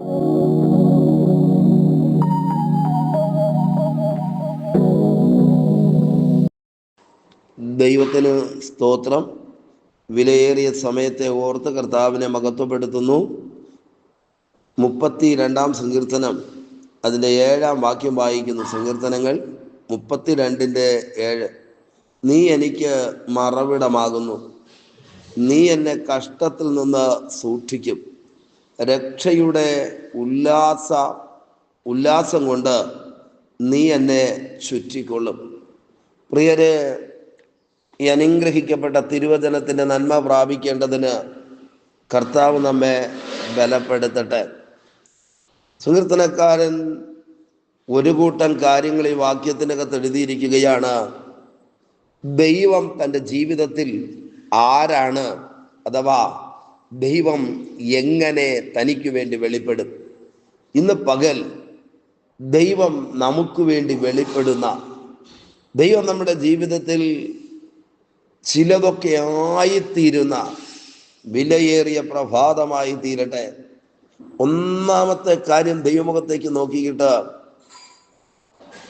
ദൈവത്തിന് സ്തോത്രം. വിലയേറിയ സമയത്തെ ഓർത്ത് കർത്താവിനെ മഹത്വപ്പെടുത്തുന്നു. മുപ്പത്തി രണ്ടാം സങ്കീർത്തനം. അതിന്റെ ഏഴാം വാക്യം വായിക്കുന്നു സങ്കീർത്തനങ്ങൾ. മുപ്പത്തി രണ്ടിന്റെ ഏഴ്. നീ എനിക്ക് മറവിടമാകുന്നു. നീ എന്നെ കഷ്ടത്തിൽ നിന്ന് സൂക്ഷിക്കും. രക്ഷയുടെ ഉല്ലാസ ഉല്ലാസം കൊണ്ട് നീ എന്നെ ചുറ്റിക്കൊള്ളും. പ്രിയരെ ഈ അനുഗ്രഹിക്കപ്പെട്ട തിരുവചനത്തിന്റെ നന്മ പ്രാപിക്കേണ്ടതിന് കർത്താവ് നമ്മെ ബലപ്പെടുത്തട്ടെ. സുഹൃത്തനക്കാരൻ ഒരു കൂട്ടം കാര്യങ്ങൾ ഈ വാക്യത്തിനകത്ത് എഴുതിയിരിക്കുകയാണ്. ദൈവം തന്റെ ജീവിതത്തിൽ ആരാണ്? അഥവാ ദൈവം എങ്ങനെ തനിക്ക് വേണ്ടി വെളിപ്പെടും? ഇന്ന് പകൽ ദൈവം നമുക്ക് വേണ്ടി വെളിപ്പെടുന്ന ദൈവം നമ്മുടെ ജീവിതത്തിൽ ചിലതൊക്കെ ആയിത്തീരുന്ന വിലയേറിയ പ്രഭാതമായി തീരട്ടെ. ഒന്നാമത്തെ കാര്യം ദൈവമുഖത്തേക്ക് നോക്കിയിട്ട്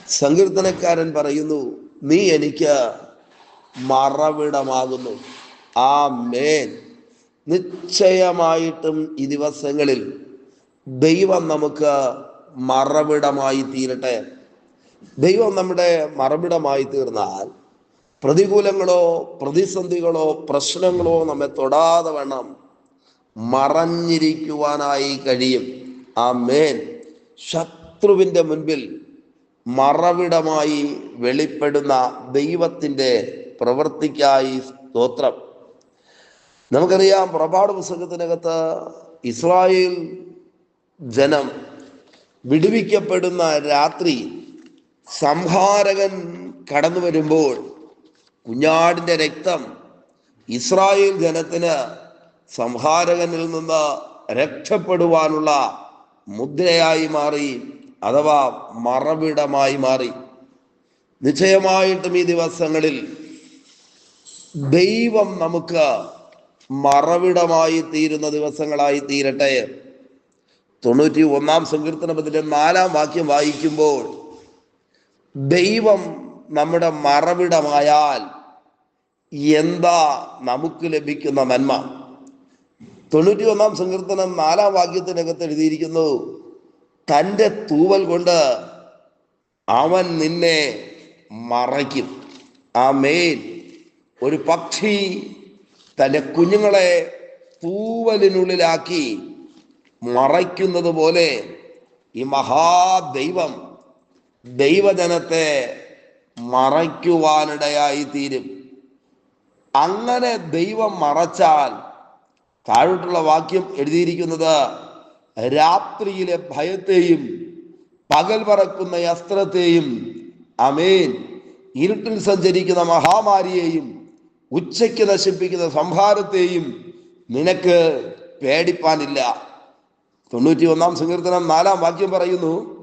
സങ്കീർത്തനക്കാരൻ പറയുന്നു നീ എനിക്ക് മറവിടമാകുന്നു. ആ മേൻ നിശ്ചയമായിട്ടും ഈ ദിവസങ്ങളിൽ ദൈവം നമുക്ക് മറവിടമായി തീരട്ടെ. ദൈവം നമ്മുടെ മറവിടമായി തീർന്നാൽ പ്രതികൂലങ്ങളോ പ്രതിസന്ധികളോ പ്രശ്നങ്ങളോ നമ്മെ തൊടാതെ വേണം മറഞ്ഞിരിക്കുവാനായി കഴിയും. ആ മേൻ ശത്രുവിന്റെ മുൻപിൽ മറവിടമായി വെളിപ്പെടുന്ന ദൈവത്തിന്റെ പ്രവൃത്തിക്കായി സ്തോത്രം. നമുക്കറിയാം പുറപാട് പുസ്തകത്തിനകത്ത് ഇസ്രായേൽ ജനം വിടുവിക്കപ്പെടുന്ന രാത്രി സംഹാരകൻ കടന്നു വരുമ്പോൾ കുഞ്ഞാടിന്റെ രക്തം ഇസ്രായേൽ ജനത്തിന് സംഹാരകനിൽ നിന്ന് രക്ഷപ്പെടുവാനുള്ള മുദ്രയായി മാറി അഥവാ മറവിടമായി മാറി. നിശ്ചയമായിട്ടും ഈ ദിവസങ്ങളിൽ ദൈവം നമുക്ക് മറവിടമായി തീരുന്ന ദിവസങ്ങളായി തീരട്ടെ. തൊണ്ണൂറ്റി ഒന്നാം സങ്കീർത്തനത്തിലെ നാലാം വാക്യം വായിക്കുമ്പോൾ ദൈവം നമ്മുടെ മറവിടമായാൽ എന്താ നമുക്ക് ലഭിക്കുന്ന നന്മ? തൊണ്ണൂറ്റി ഒന്നാം സങ്കീർത്തനം നാലാം വാക്യത്തിനകത്ത് എഴുതിയിരിക്കുന്നു തന്റെ തൂവൽ കൊണ്ട് അവൻ നിന്നെ മറയ്ക്കും. ആ മേൽ ഒരു പക്ഷി തന്റെ കുഞ്ഞുങ്ങളെ തൂവലിനുള്ളിലാക്കി മറയ്ക്കുന്നത് പോലെ ഈ മഹാദൈവം ദൈവജനത്തെ മറയ്ക്കുവാനിടയായി തീരും. അങ്ങനെ ദൈവം മറച്ചാൽ താഴോട്ടുള്ള വാക്യം എഴുതിയിരിക്കുന്നത് രാത്രിയിലെ ഭയത്തെയും പകൽ പറക്കുന്ന അസ്ത്രത്തെയും അമേൻ ഇരുട്ടിൽ സഞ്ചരിക്കുന്ന മഹാമാരിയെയും ഉച്ചയ്ക്ക് നശിപ്പിക്കുന്ന സംഹാരത്തെയും നിനക്ക് പേടിപ്പാനില്ല. തൊണ്ണൂറ്റി ഒന്നാം സങ്കീർത്തനം നാലാം വാക്യം പറയുന്നു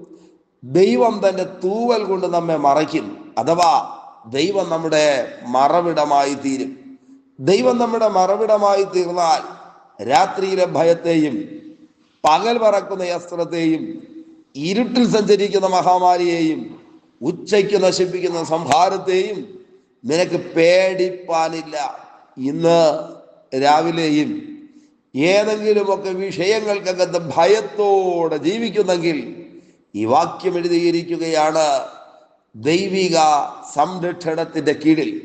ദൈവം തന്റെ തൂവൽ കൊണ്ട് നമ്മെ മറയ്ക്കും. അഥവാ ദൈവം നമ്മുടെ മറവിടമായി തീരും. ദൈവം നമ്മുടെ മറവിടമായി തീർന്നാൽ രാത്രിയിലെ ഭയത്തെയും പകൽ പറക്കുന്ന അസ്ത്രത്തെയും ഇരുട്ടിൽ സഞ്ചരിക്കുന്ന മഹാമാരിയെയും ഉച്ചയ്ക്ക് നശിപ്പിക്കുന്ന സംഹാരത്തെയും നിനക്ക് പേടിപ്പാനില്ല. ഇന്ന് രാവിലെയും ഏതെങ്കിലുമൊക്കെ വിഷയങ്ങൾക്കകത്ത് ഭയത്തോടെ ജീവിക്കുന്നെങ്കിൽ ഈ വാക്യം എഴുതിയിരിക്കുകയാണ് ദൈവിക സംരക്ഷണത്തിന്റെ കീഴിൽ.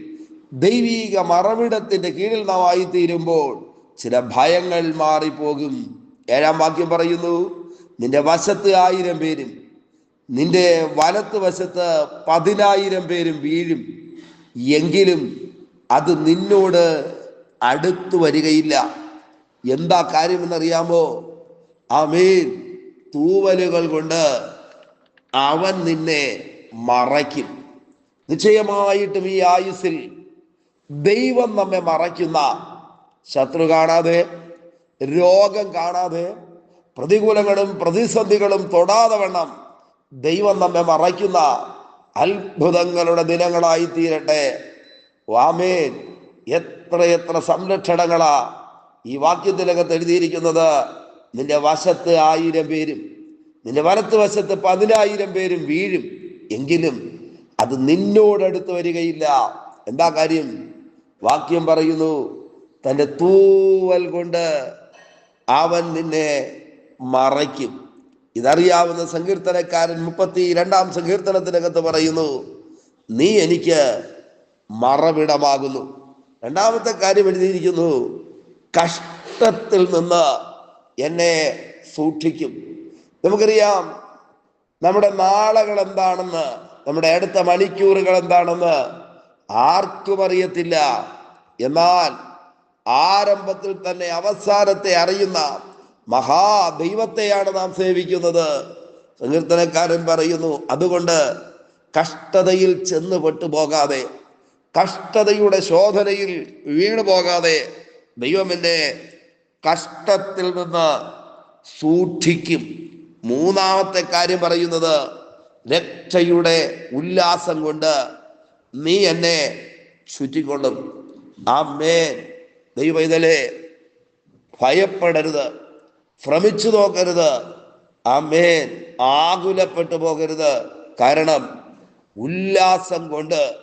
ദൈവിക മറവിടത്തിന്റെ കീഴിൽ നാം ആയിത്തീരുമ്പോൾ ചില ഭയങ്ങൾ മാറിപ്പോകും. ഏഴാം വാക്യം പറയുന്നു നിന്റെ വശത്ത് ആയിരം പേരും നിന്റെ വലത്ത് വശത്ത് പതിനായിരം പേരും വീഴും. എങ്കിലും അത് നിന്നോട് അടുത്തു വരികയില്ല. എന്താ കാര്യമെന്നറിയാമോ? ആമേൻ. തൂവലുകൾ കൊണ്ട് അവൻ നിന്നെ മറയ്ക്കും. നിശ്ചയമായിട്ടും ഈ ആയുസ്സിൽ ദൈവം നമ്മെ മറയ്ക്കുന്ന ശത്രു കാണാതെ രോഗം കാണാതെ പ്രതികൂലങ്ങളും പ്രതിസന്ധികളും തൊടാതെ വണ്ണം ദൈവം നമ്മെ മറയ്ക്കുന്ന അത്ഭുതങ്ങളുടെ ദിനങ്ങളായി തീരട്ടെ വാമേൻ എത്രയെത്ര എത്ര സംരക്ഷണങ്ങളാ ഈ വാക്യത്തിലകത്ത് എഴുതിയിരിക്കുന്നത്. നിന്റെ വശത്ത് ആയിരം പേരും നിന്റെ വലത്ത് വശത്ത് പതിനായിരം പേരും വീഴും. എങ്കിലും അത് നിന്നോടടുത്ത് വരികയില്ല. എന്താ കാര്യം? വാക്യം പറയുന്നു തന്റെ തൂവൽ കൊണ്ട് അവൻ നിന്നെ മറയ്ക്കും. ഇതറിയാവുന്ന സങ്കീർത്തനക്കാരൻ മുപ്പത്തി രണ്ടാം സങ്കീർത്തനത്തിനകത്ത് പറയുന്നു നീ എനിക്ക് മറവിടമാകുന്നു. രണ്ടാമത്തെ കാര്യം എഴുതിയിരിക്കുന്നു കഷ്ടത്തിൽ നിന്ന് എന്നെ സൂക്ഷിക്കും. നമുക്കറിയാം നമ്മുടെ നാളകൾ എന്താണെന്ന് നമ്മുടെ അടുത്ത മണിക്കൂറുകൾ എന്താണെന്ന് ആർക്കും അറിയത്തില്ല. എന്നാൽ ആരംഭത്തിൽ തന്നെ അവസാനത്തെ അറിയുന്ന മഹാദൈവത്തെയാണ് നാം സേവിക്കുന്നത്. സങ്കീർത്തനക്കാരൻ പറയുന്നു അതുകൊണ്ട് കഷ്ടതയിൽ ചെന്ന് പെട്ടുപോകാതെ കഷ്ടതയുടെ ശോധനയിൽ വീണു പോകാതെ ദൈവം എന്നെ കഷ്ടത്തിൽ നിന്ന് സൂക്ഷിക്കും. മൂന്നാമത്തെ കാര്യം പറയുന്നത് രക്ഷയുടെ ഉല്ലാസം കൊണ്ട് നീ എന്നെ ചുറ്റിക്കൊള്ളും. മേ ദൈവ ഇതലേ ഭയപ്പെടരുത്. ഭ്രമിച്ചു നോക്കരുത്. അമേൻ ആകുലപ്പെട്ടു പോകരുത്. കാരണം ഉല്ലാസം കൊണ്ട്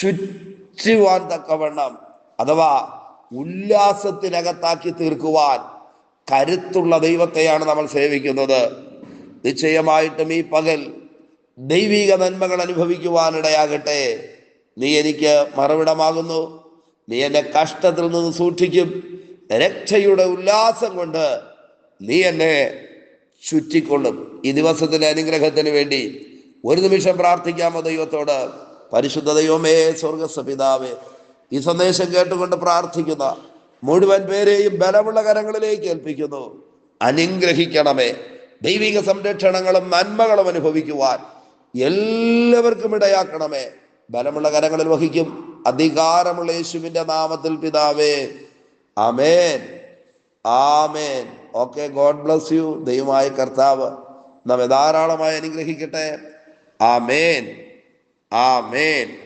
ചുറ്റുവാൻ തക്കവണ്ണം അഥവാ ഉല്ലാസത്തിനകത്താക്കി തീർക്കുവാൻ കരുത്തുള്ള ദൈവത്തെയാണ് നമ്മൾ സേവിക്കുന്നത്. നിശ്ചയമായിട്ടും ഈ പകൽ ദൈവിക നന്മകൾ അനുഭവിക്കുവാനിടയാകട്ടെ. നീ എനിക്ക് മറവിടമാകുന്നു നീ എന്നെ കഷ്ടത്തിൽ നിന്ന് സൂക്ഷിക്കും. രക്ഷയുടെ ഉല്ലാസം കൊണ്ട് നീ എന്നെ ചുറ്റിക്കൊള്ളും. ഈ ദിവസത്തിലെ അനുഗ്രഹത്തിന് വേണ്ടി ഒരു നിമിഷം പ്രാർത്ഥിക്കാമോ ദൈവത്തോട്? പരിശുദ്ധ ദൈവമേ സ്വർഗസ്വപിതാവേ ഈ സന്ദേശം കേട്ടുകൊണ്ട് പ്രാർത്ഥിക്കുന്ന മുഴുവൻ പേരെയും ബലമുള്ള കരങ്ങളിലേക്ക് ഏൽപ്പിക്കുന്നു. അനുഗ്രഹിക്കണമേ. ദൈവിക സംരക്ഷണങ്ങളും നന്മകളും അനുഭവിക്കുവാൻ എല്ലാവർക്കും ഇടയാക്കണമേ. ബലമുള്ള കരങ്ങളിൽ വഹിക്കും. അധികാരമുള്ള യേശുവിന്റെ നാമത്തിൽ പിതാവേ. ആമേൻ. ആമേൻ. Okay God bless you. ദൈവമായ കർത്താവ് നമ്മെ ധാരാളമായി അനുഗ്രഹിക്കട്ടെ. ആമേൻ. ആമേൻ.